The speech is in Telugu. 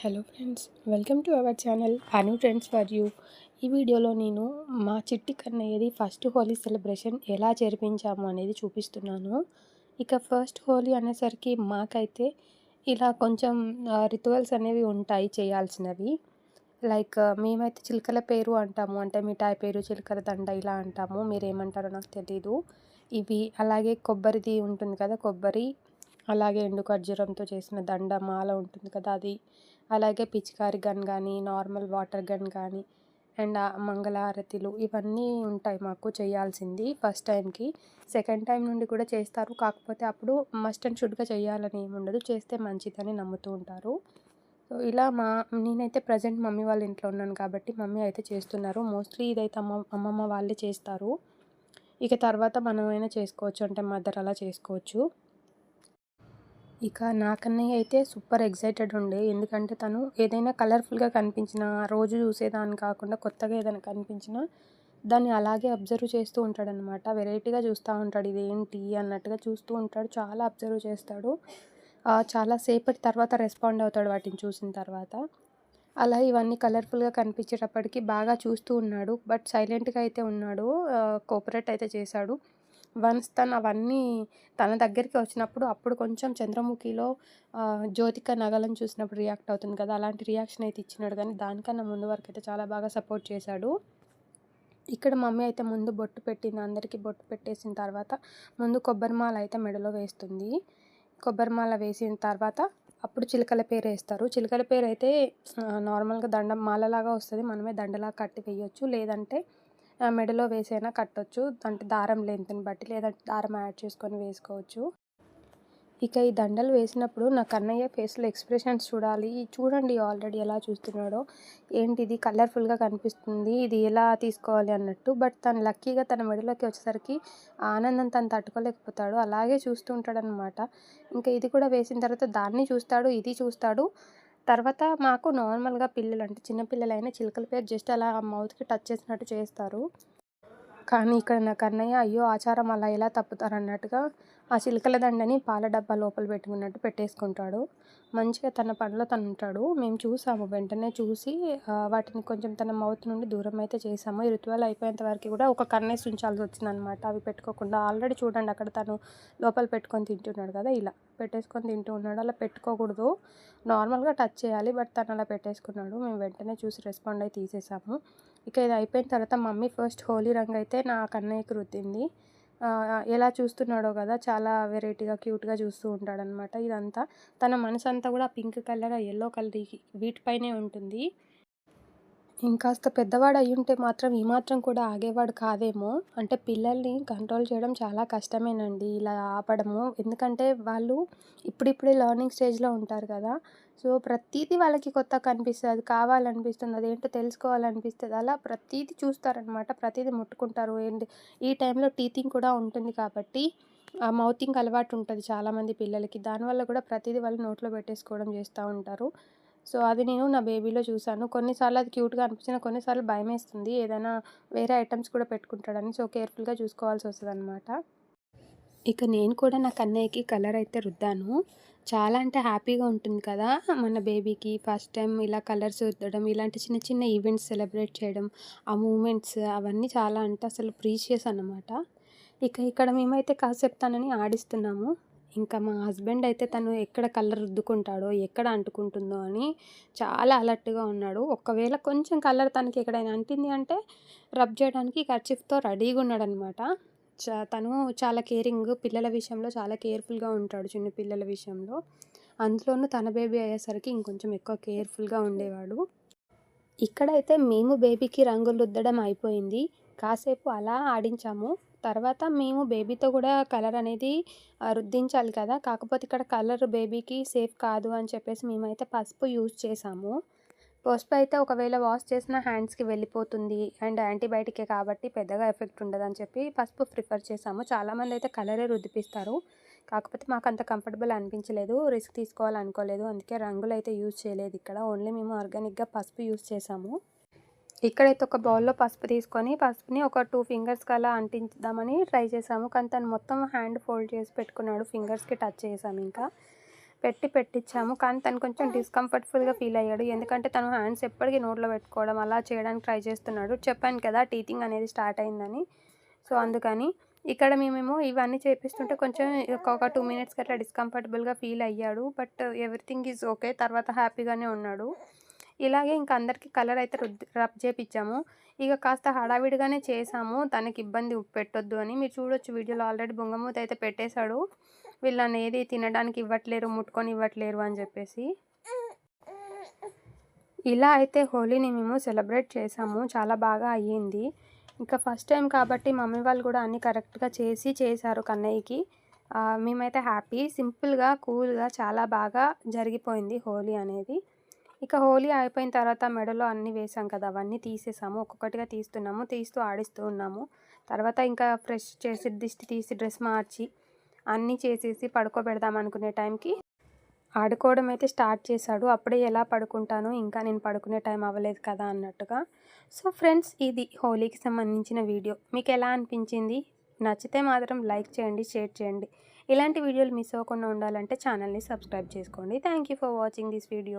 Hello friends welcome to our channel Anu friends for you ఈ వీడియోలో నేను మా చిట్టి కన్నయ్యది ఫస్ట్ హోలీ సెలబ్రేషన్ ఎలా జరిపించాము అనేది చూపిస్తున్నాను. ఇక ఫస్ట్ హోలీ అనేసరికి మాకైతే ఇలా కొంచెం రిచువల్స్ అనేవి ఉంటాయి చేయాల్సినవి. లైక్ మేమైతే చిలకల పేరు అంటాము అంటే మిఠాయి పేరు చిలకల దండ ఇలా అంటాము మీరు ఏమంటారో నాకు తెలీదు. ఇవి అలాగే కొబ్బరిది ఉంటుంది కదా కొబ్బరి అలాగే ఎండు ఖర్జూరంతో చేసిన దండ మాల ఉంటుంది కదా అది అలాగే పిచికారి గన్ కానీ నార్మల్ వాటర్ గన్ కానీ అండ్ మంగళహారతిలు ఇవన్నీ ఉంటాయి మాకు చేయాల్సింది ఫస్ట్ టైంకి. సెకండ్ టైం నుండి కూడా చేస్తారు. కాకపోతే అప్పుడు మస్ట్ అండ్ షుడ్గా చేయాలని ఏమి ఉండదు. చేస్తే మంచిదని నమ్ముతూ ఉంటారు. సో ఇలా మా నేనైతే ప్రజెంట్ మమ్మీ వాళ్ళ ఇంట్లో ఉన్నాను కాబట్టి మమ్మీ అయితే చేస్తున్నారు. మోస్ట్లీ ఇదైతే అమ్మ అమ్మమ్మ వాళ్ళే చేస్తారు. ఇక తర్వాత మనమైనా చేసుకోవచ్చు. అంటే మదర్ అలా చేసుకోవచ్చు. ఇక నాకన్నయ్య అయితే సూపర్ ఎగ్జైటెడ్ ఉండే. ఎందుకంటే తను ఏదైనా కలర్ఫుల్గా కనిపించిన రోజు చూసేదాన్ని కాకుండా కొత్తగా ఏదైనా కనిపించినా దాన్ని అలాగే అబ్జర్వ్ చేస్తూ ఉంటాడనమాట వెరైటీగా చూస్తూ ఉంటాడు. ఇదేంటి అన్నట్టుగా చూస్తూ ఉంటాడు. చాలా అబ్జర్వ్ చేస్తాడు. చాలా సేపటి తర్వాత రెస్పాండ్ అవుతాడు వాటిని చూసిన తర్వాత. అలా ఇవన్నీ కలర్ఫుల్గా కనిపించేటప్పటికి బాగా చూస్తూ ఉన్నాడు. బట్ సైలెంట్గా అయితే ఉన్నాడు. కోఆపరేట్ అయితే చేశాడు. వన్స్ తను అవన్నీ తన దగ్గరికి వచ్చినప్పుడు అప్పుడు కొంచెం చంద్రముఖిలో జ్యోతిక నగలను చూసినప్పుడు రియాక్ట్ అవుతుంది కదా. అలాంటి రియాక్షన్ అయితే ఇచ్చినాడు. కానీ దానికన్నా ముందు వరకు అయితే చాలా బాగా సపోర్ట్ చేశాడు. ఇక్కడ మమ్మీ అయితే ముందు బొట్టు పెట్టింది. అందరికీ బొట్టు పెట్టేసిన తర్వాత ముందు కొబ్బరిమాల అయితే మెడలో వేస్తుంది. కొబ్బరిమాల వేసిన తర్వాత అప్పుడు చిలకల పేరు వేస్తారు. చిలకల పేరు అయితే నార్మల్గా దండం మాలలాగా వస్తుంది. మనమే దండలాగా కట్టి వేయొచ్చు. లేదంటే మెడలో వేసైనా కట్టొచ్చు. అంటే దారం లెంత్ని బట్టి లేదంటే దారం యాడ్ చేసుకొని వేసుకోవచ్చు. ఇక ఈ దండలు వేసినప్పుడు నా కన్నయ్య ఫేస్లో ఎక్స్ప్రెషన్స్ చూడాలి. చూడండి ఆల్రెడీ ఎలా చూస్తున్నాడో. ఏంటిది? కలర్ఫుల్గా కనిపిస్తుంది. ఇది ఎలా తీసుకోవాలి అన్నట్టు. బట్ తను లక్కీగా తన మెడలోకి వచ్చేసరికి ఆనందం తను తట్టుకోలేకపోతాడు. అలాగే చూస్తూ ఉంటాడనమాట ఇంకా ఇది కూడా వేసిన తర్వాత దాన్ని చూస్తాడు ఇది చూస్తాడు. తర్వాత మాకు నార్మల్గా పిల్లలు అంటే చిన్నపిల్లలైనా చిలకల పేరు జస్ట్ అలా మౌత్కి టచ్ చేసినట్టు చేస్తారు. కానీ ఇక్కడ నా కన్నయ్య అయ్యో ఆచారం అలా ఎలా తప్పుతారు అన్నట్టుగా ఆ చిలకల దండని పాల డబ్బా లోపల పెట్టుకున్నట్టు పెట్టేసుకుంటాడు. మంచిగా తన పనిలో తను ఉంటాడు. మేము చూసాము. వెంటనే చూసి వాటిని కొంచెం తన మౌత్ నుండి దూరం అయితే చేసాము ఈ ఋతువాలు అయిపోయేంత వరకు కూడా ఒక కన్నేసి ఉంచాల్సి వచ్చింది అనమాట అవి పెట్టుకోకుండా ఆల్రెడీ చూడండి అక్కడ తను లోపల పెట్టుకొని తింటున్నాడు కదా ఇలా పెట్టేసుకొని తింటూ ఉన్నాడు. అలా పెట్టుకోకూడదు. నార్మల్గా టచ్ చేయాలి బట్ తను అలా పెట్టేసుకున్నాడు. మేము వెంటనే చూసి రెస్పాండ్ అయి తీసేసాము. ఇక ఇది అయిపోయిన తర్వాత మమ్మీ ఫస్ట్ హోలీ రంగు అయితే నా కన్నయ్యకి రుద్దింది. ఎలా చూస్తున్నాడో కదా చాలా వెరైటీగా క్యూట్గా చూస్తూ ఉంటాడనమాట ఇదంతా. తన మనసు అంతా కూడా పింక్ కలర్ ఎల్లో కలర్ వీటిపైనే ఉంటుంది. ఇంకాస్త పెద్దవాడు అయ్యుంటే మాత్రం ఈ మాత్రం కూడా ఆగేవాడు కాదేమో. అంటే పిల్లల్ని కంట్రోల్ చేయడం చాలా కష్టమేనండి ఇలా ఆపడము. ఎందుకంటే వాళ్ళు ఇప్పుడిప్పుడే లర్నింగ్ స్టేజ్లో ఉంటారు కదా. సో ప్రతీది వాళ్ళకి కొత్త కనిపిస్తుంది అది కావాలనిపిస్తుంది అదేంటో తెలుసుకోవాలనిపిస్తుంది. అలా ప్రతీది చూస్తారనమాట ప్రతీది ముట్టుకుంటారు. ఏంటి ఈ టైంలో టీతింగ్ కూడా ఉంటుంది కాబట్టి ఆ మౌతింగ్ అలవాటు ఉంటుంది చాలామంది పిల్లలకి. దానివల్ల కూడా ప్రతిదీ వాళ్ళు నోట్లో పెట్టేసుకోవడం చేస్తూ ఉంటారు. సో అది నేను నా బేబీలో చూశాను. కొన్నిసార్లు అది క్యూట్గా అనిపించిన కొన్నిసార్లు భయం వేస్తుంది ఏదైనా వేరే ఐటమ్స్ కూడా పెట్టుకుంటాడని సో కేర్ఫుల్గా చూసుకోవాల్సి వస్తుంది అనమాట ఇక నేను కూడా నా కన్నయ్యకి కలర్ అయితే రుద్దాను. చాలా అంటే హ్యాపీగా ఉంటుంది కదా. మన బేబీకి ఫస్ట్ టైం ఇలా కలర్స్ ఉద్దడం ఇలాంటి చిన్న చిన్న ఈవెంట్స్ సెలబ్రేట్ చేయడం ఆ మూమెంట్స్ అవన్నీ చాలా అంటే అసలు ప్రీషియస్ అనమాట ఇక ఇక్కడ మేమైతే కాసేపు తనని ఆడిస్తున్నాము. ఇంకా మా హస్బెండ్ అయితే తను ఎక్కడ కలర్ రుద్దుకుంటాడో ఎక్కడ అంటుకుంటుందో అని చాలా అలర్ట్గా ఉన్నాడు. ఒకవేళ కొంచెం కలర్ తనకి ఎక్కడైనా అంటింది అంటే రబ్ చేయడానికి కర్చిఫ్తో రెడీగా ఉన్నాడనమాట చా తను చాలా కేరింగ్ పిల్లల విషయంలో చాలా కేర్ఫుల్గా ఉంటాడు చిన్న పిల్లల విషయంలో. అందులోనూ తన బేబీ అయ్యేసరికి ఇంకొంచెం ఎక్కువ కేర్ఫుల్గా ఉండేవాడు. ఇక్కడైతే మేము బేబీకి రంగులు రుద్దడం అయిపోయింది. కాసేపు అలా ఆడించాము. తర్వాత మేము బేబీతో కూడా కలర్ అనేది రుద్దించాలి కదా. కాకపోతే ఇక్కడ కలర్ బేబీకి సేఫ్ కాదు అని చెప్పేసి మేమైతే పసుపు యూజ్ చేసాము. పసుపు అయితే ఒకవేళ వాష్ చేసిన హ్యాండ్స్కి వెళ్ళిపోతుంది. అండ్ యాంటీబయాటికే కాబట్టి పెద్దగా ఎఫెక్ట్ ఉండదు అని చెప్పి పసుపు ప్రిఫర్ చేసాము చాలామంది అయితే కలరే రుద్దిపిస్తారు. కాకపోతే మాకు అంత కంఫర్టబుల్ అనిపించలేదు. రిస్క్ తీసుకోవాలనుకోలేదు. అందుకే రంగులు అయితే యూజ్ చేయలేదు ఇక్కడ. ఓన్లీ మేము ఆర్గానిక్గా పసుపు యూజ్ చేసాము ఇక్కడైతే ఒక బౌల్లో పసుపు తీసుకొని పసుపుని ఒక టూ ఫింగర్స్కి అలా అంటించుదామని ట్రై చేసాము కానీ తను మొత్తం హ్యాండ్ ఫోల్డ్ చేసి పెట్టుకున్నాడు. ఫింగర్స్కి టచ్ చేసాము ఇంకా. పెట్టి పెట్టించాము. కానీ తను కొంచెం డిస్కంఫర్ట్ఫుల్గా ఫీల్ అయ్యాడు. ఎందుకంటే తను హ్యాండ్స్ ఎప్పటికీ నోట్లో పెట్టుకోవడం అలా చేయడానికి ట్రై చేస్తున్నాడు. చెప్పాను కదా టీతింగ్ అనేది స్టార్ట్ అయిందని. సో అందుకని ఇక్కడ మేమేమో ఇవన్నీ చేపిస్తుంటే కొంచెం ఒక టూ మినిట్స్కి అట్లా డిస్కంఫర్టబుల్గా ఫీల్ అయ్యాడు. బట్ ఎవ్రీథింగ్ ఈజ్ ఓకే తర్వాత హ్యాపీగానే ఉన్నాడు. ఇలాగే ఇంకా అందరికీ కలర్ అయితే రుద్ది రబ్ చేపించాము ఇక కాస్త హడావిడిగానే చేసాము తనకి ఇబ్బంది పెట్టొద్దు అని. మీరు చూడొచ్చు వీడియోలో ఆల్రెడీ బొంగమూత అయితే పెట్టేశాడు. వీళ్ళని ఏది తినడానికి ఇవ్వట్లేరు ముట్టుకొని ఇవ్వట్లేరు అని చెప్పేసి. ఇలా అయితే హోలీని మేము సెలబ్రేట్ చేసాము. చాలా బాగా అయ్యింది. ఇంకా ఫస్ట్ టైం కాబట్టి మమ్మీ వాళ్ళు కూడా అన్నీ కరెక్ట్గా చేసి చేశారు కన్నయ్యకి. మేమైతే హ్యాపీ సింపుల్గా కూల్గా చాలా బాగా జరిగిపోయింది హోలీ అనేది. ఇక హోలీ అయిపోయిన తర్వాత మెడలో అన్నీ వేసాం కదా అవన్నీ తీసేసాము. ఒక్కొక్కటిగా తీస్తున్నాము తీస్తూ ఆడిస్తూ ఉన్నాము. తర్వాత ఇంకా ఫ్రెష్ చేసి దిష్టి తీసి డ్రెస్ మార్చి అన్నీ చేసేసి పడుకోబెడదాం అనుకునే టైంకి ఆడుకోవడం అయితే స్టార్ట్ చేశాడు. అప్పుడే ఎలా పడుకుంటాను ఇంకా నేను పడుకునే టైం అవ్వలేదు కదా అన్నట్టుగా. సో ఫ్రెండ్స్ ఇది హోలీకి సంబంధించిన వీడియో. మీకు ఎలా అనిపించింది? నచ్చితే మాత్రం లైక్ చేయండి షేర్ చేయండి. ఇలాంటి వీడియోలు మిస్ అవ్వకుండా ఉండాలంటే ఛానల్ని సబ్స్క్రైబ్ చేసుకోండి. Thank you for watching this video.